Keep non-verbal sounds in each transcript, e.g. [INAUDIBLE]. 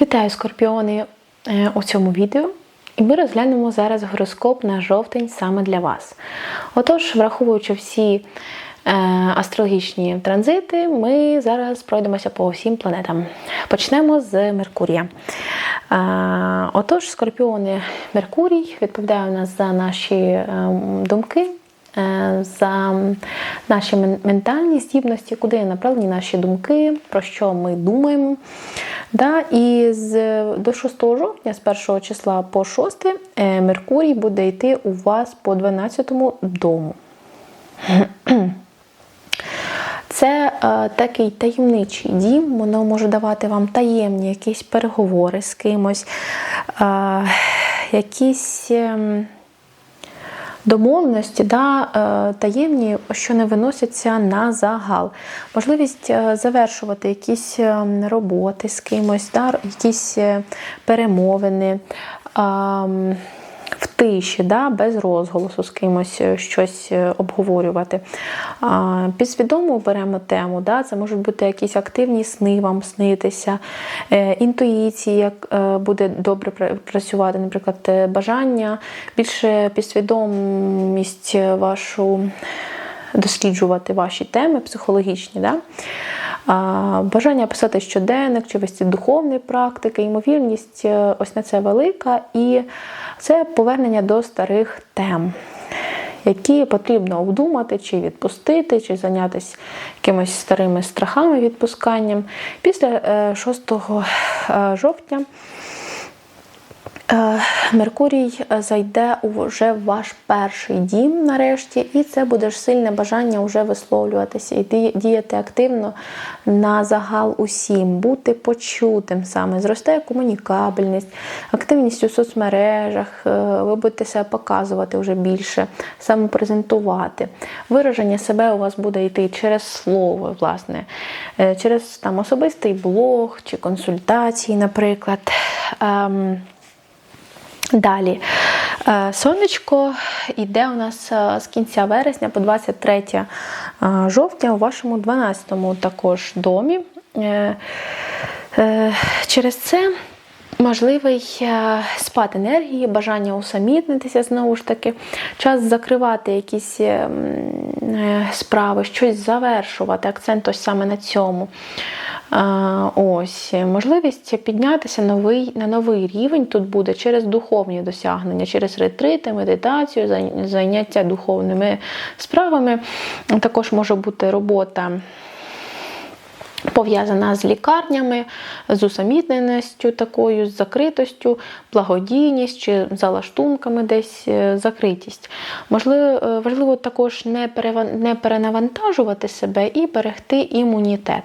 Вітаю скорпіони е, у цьому відео. І ми розглянемо зараз гороскоп на жовтень саме для вас. Отож, враховуючи всі е, астрологічні транзити, ми зараз пройдемося по всім планетам. Почнемо з Меркурія. Е, отож, скорпіони Меркурій відповідає у нас за наші думки. Е, За наші ментальні здібності, куди направлені наші думки, про що ми думаємо. Да, і з, до 6 жовтня, з 1 числа по 6, е, Меркурій буде йти у вас по 12 дому. [CLEARS THROAT] Це е, такий таємничий дім, воно може давати вам таємні якісь переговори з кимось, е, якісь. ем, домовленості, да, е, таємні, що не виносяться на загал. Можливість е, завершувати якісь е, роботи з кимось, да, якісь перемовини. Тиші, да, без розголосу з кимось е, щось е, обговорювати. Підсвідомо беремо тему, да, це можуть бути якісь активні сни вам снитися, е, е, буде добре працювати, наприклад, бажання, більше підсвідомість вашу досліджувати ваші теми психологічні. Да? Бажання писати щоденник чи вести духовні практики, ймовірність е, ось на це велика, і це повернення до старих тем, які потрібно обдумати, чи відпустити, чи зайнятися якимось старими страхами відпусканням. Після е, 6 е, жовтня Е, Меркурій е, зайде вже в ваш перший дім нарешті, і це буде ж сильне бажання вже висловлюватися і діяти активно на загал усім, бути почутим саме. Зростає комунікабельність, активність у соцмережах, е, ви будете себе показувати вже більше, самопрезентувати. Вираження себе у вас буде йти через слово, власне, е, через там особистий блог чи консультації, наприклад. Далі. Е, Сонечко йде у нас е, з кінця вересня по 23 е, жовтня у вашому 12-му також домі. Через це можливий е, спад енергії, бажання усамітнитися знову ж таки, час закривати якісь е, м, е, справи, щось завершувати, акцент ось саме на цьому. Ось можливість піднятися новий, на новий рівень тут буде через духовні досягнення, через ретрити, медитацію, зай- заняття духовними справами. Також може бути робота. Пов'язана з лікарнями, з усамітненістю такою, з закритостю, благодійність чи залаштунками десь е, закритість. Можливо, е, важливо також не, перенавантажувати себе і берегти імунітет.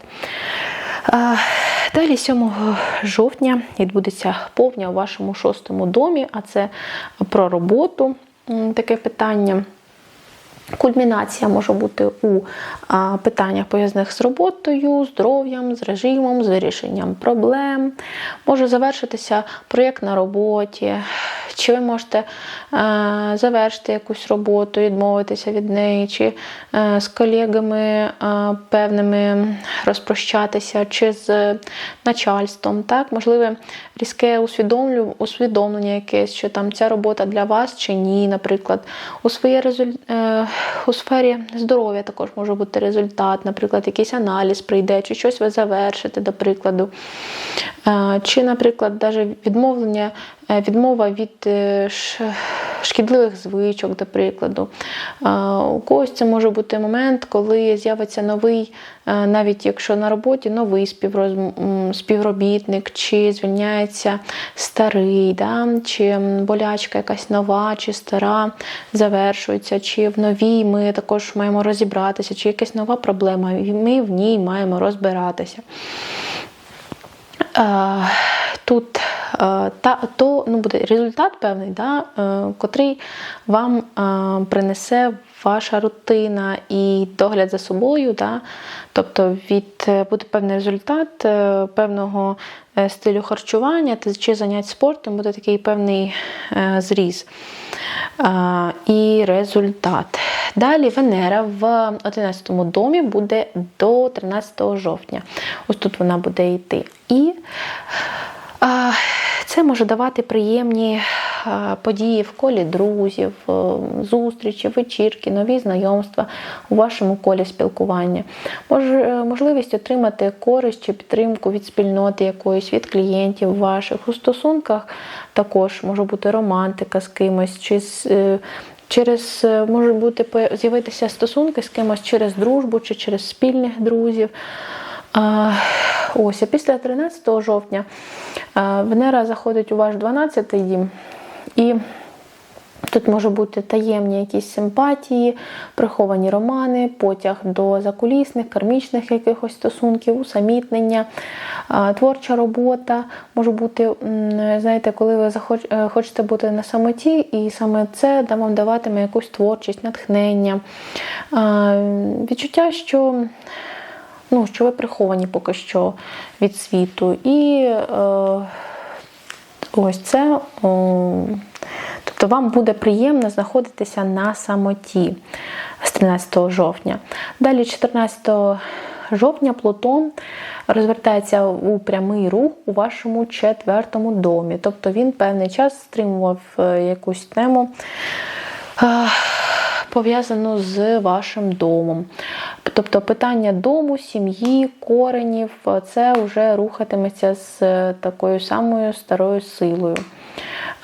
Далі 7 жовтня відбудеться повня у вашому шостому домі, а це про роботу таке питання. Кульмінація може бути у питаннях пов'язаних з роботою, здоров'ям, з режимом, з вирішенням проблем. Може завершитися проєкт на роботі, чи ви можете е, завершити якусь роботу, відмовитися від неї, чи е, з колегами е, певними розпрощатися, чи з начальством. Так? Можливе різке усвідомлення якесь, що там ця робота для вас чи ні, наприклад. У, своє резуль... у сфері здоров'я також може бути результат, наприклад, якийсь аналіз прийде, чи щось ви завершите, до прикладу. Е, Чи, наприклад, навіть відмовлення, відмова від е, шкідливих звичок, до прикладу. Е, У когось це може бути момент, коли з'явиться новий, е, навіть якщо на роботі новий співробітник, чи звільняється старий, да? чи болячка якась нова чи стара завершується, чи в новій ми також маємо розібратися, чи якась нова проблема, і ми в ній маємо розбиратися. Е, Тут е, та, то ну, буде результат певний, да, е, котрий вам е, принесе ваша рутина і догляд за собою. Да, тобто від, е, буде певний результат е, певного е, стилю харчування чи занять спортом, буде такий певний е, зріз е, і результат. Далі Венера в 11 домі буде до 13 жовтня. Ось тут вона буде йти. І Це може давати приємні події в колі друзів, е, зустрічі, вечірки, нові знайомства у вашому колі спілкування. Е, можливість отримати користь чи підтримку від спільноти якоїсь, від клієнтів ваших. У стосунках також може бути романтика з кимось, чи з, е, через е, може бути з'явитися стосунки з кимось через дружбу чи через спільних друзів. Ось, а після 13 жовтня Венера заходить у ваш 12-й дім, і тут може бути таємні якісь симпатії, приховані романи, потяг до закулісних, кармічних якихось стосунків, усамітнення, творча робота. Може бути, знаєте, коли ви е, хочете бути на самоті, і саме це вам даватиме якусь творчість, натхнення. Відчуття, що ну, що ви приховані поки що від світу. І е, ось це. О, тобто вам буде приємно знаходитися на самоті з 13 жовтня. Далі, 14 жовтня, Плутон розвертається у прямий рух у вашому четвертому домі. Тобто він певний час стримував е, якусь тему. е, Пов'язану з вашим домом. Тобто питання дому, сім'ї, коренів це вже рухатиметься з е, такою самою старою силою.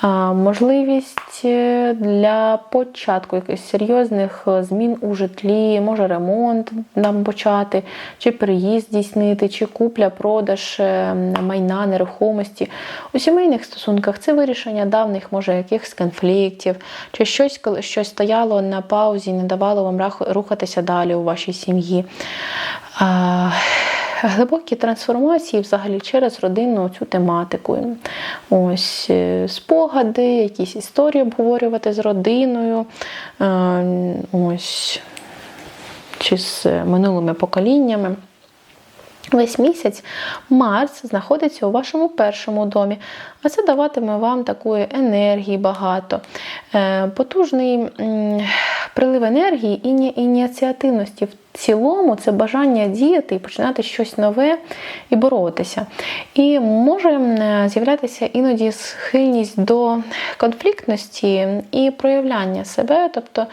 Можливість е, для початку якихось серйозних е, змін у житлі, може ремонт нам почати, чи переїзд здійснити, чи купля-продаж е, майна, нерухомості. У сімейних стосунках це вирішення давних, може, якихось конфліктів, чи щось, коли щось стояло на паузі, не давало вам рухатися далі у вашій сім'ї. Глибокі трансформації взагалі через родинну цю тематику. Ось е, спогади, якісь історії обговорювати з родиною. е, Ось чи з минулими поколіннями. Весь місяць Марс знаходиться у вашому першому домі, а це даватиме вам такої енергії багато. Е, Потужний прилив енергії і ініціативності в цілому це бажання діяти і починати щось нове і боротися. І може з'являтися іноді схильність до конфліктності і проявляння себе, тобто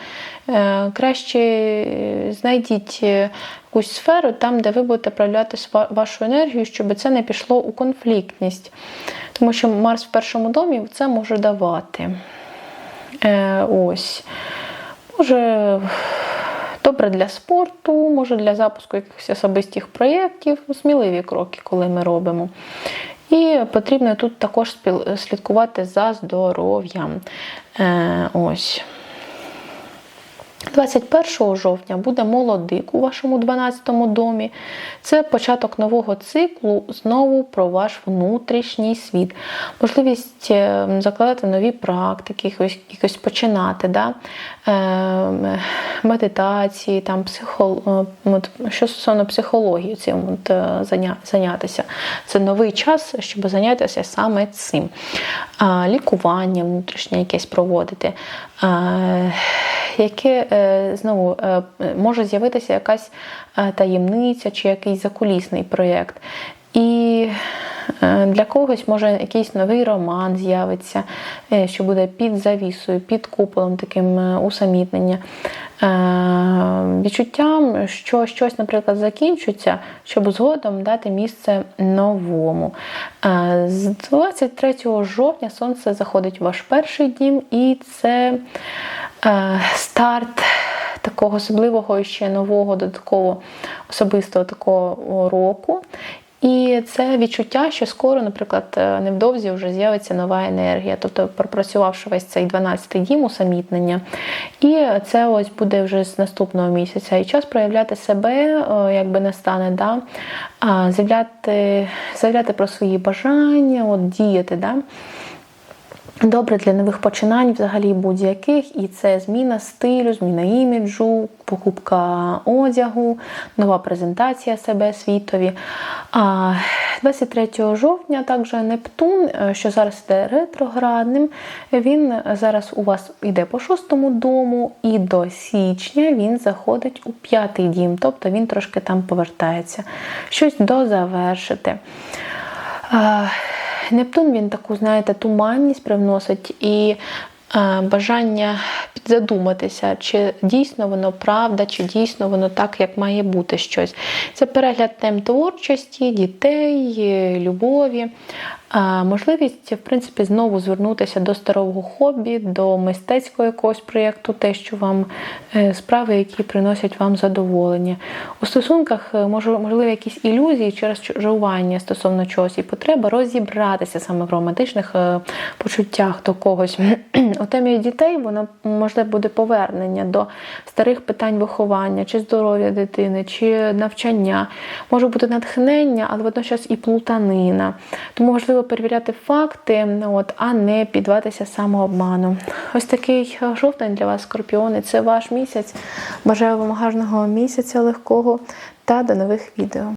е, краще е, знайдіть е, якусь сферу там, де ви будете проявляти вашу енергію, щоб це не пішло у конфліктність. Тому що Марс в першому домі це може давати. Ось. Може, добре для спорту, може для запуску якихось особистих проєктів, сміливі кроки, коли ми робимо. І потрібно тут також слідкувати за здоров'ям. Е, ось. 21 жовтня буде молодик у вашому 12 домі. Це початок нового циклу знову про ваш внутрішній світ. Можливість е, закладати нові практики, якось, якось починати. Да? Е, медитації, там, психол... е, от, що стосовно психології, цим от, зайнятися. Це новий час, щоб зайнятися саме цим. Лікування внутрішнє якесь проводити. Яке е, знову е, може з'явитися якась е, таємниця чи якийсь закулісний проєкт. І е, для когось може якийсь новий роман з'явиться, е, що буде під завісою, під куполом таким е, усамітнення. Відчуттям, що щось, наприклад, закінчується, щоб згодом дати місце новому. З 23 жовтня сонце заходить у ваш перший дім, і це старт такого особливого ще нового додатково особистого такого року. І це відчуття, що скоро, наприклад, е, невдовзі вже з'явиться нова енергія, тобто пропрацювавши весь цей 12-й дім усамітнення. І це ось буде вже з наступного місяця. І час проявляти себе, е, якби не стане, да? заявляти, заявляти про свої бажання, от, діяти. Да? Добре для нових починань, взагалі будь-яких, і це зміна стилю, зміна іміджу, покупка одягу, нова презентація себе світові. А 23 жовтня також Нептун, е, що зараз йде ретроградним, він зараз у вас йде по шостому дому, і до січня він заходить у п'ятий дім, тобто він трошки там повертається. Щось дозавершити. Нептун він таку, знаєте, туманність привносить і бажання підзадуматися, чи дійсно воно правда, чи дійсно воно так, як має бути щось. Це перегляд тем творчості, дітей, е, любові. Можливість, в принципі, знову звернутися до старого хобі, до мистецького якогось проєкту, те, що вам е, справи, які приносять вам задоволення. У стосунках е, може, можливі якісь ілюзії через чужування стосовно чогось, і потреба розібратися саме в романтичних е, почуттях до когось. У темі дітей воно можливо буде повернення до старих питань виховання, чи здоров'я дитини, чи навчання. Може бути натхнення, але водночас і плутанина. Тому важливо перевіряти факти, от, а не піддаватися самообману. Ось такий жовтень для вас, скорпіони. Це ваш місяць. Бажаю вам гарного місяця легкого та до нових відео.